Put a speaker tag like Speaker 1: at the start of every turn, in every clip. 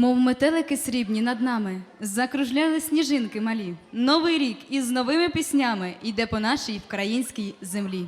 Speaker 1: Мов метелики срібні над нами, закружляли сніжинки малі. Новий рік із новими піснями йде по нашій українській землі.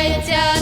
Speaker 1: зустрічаються.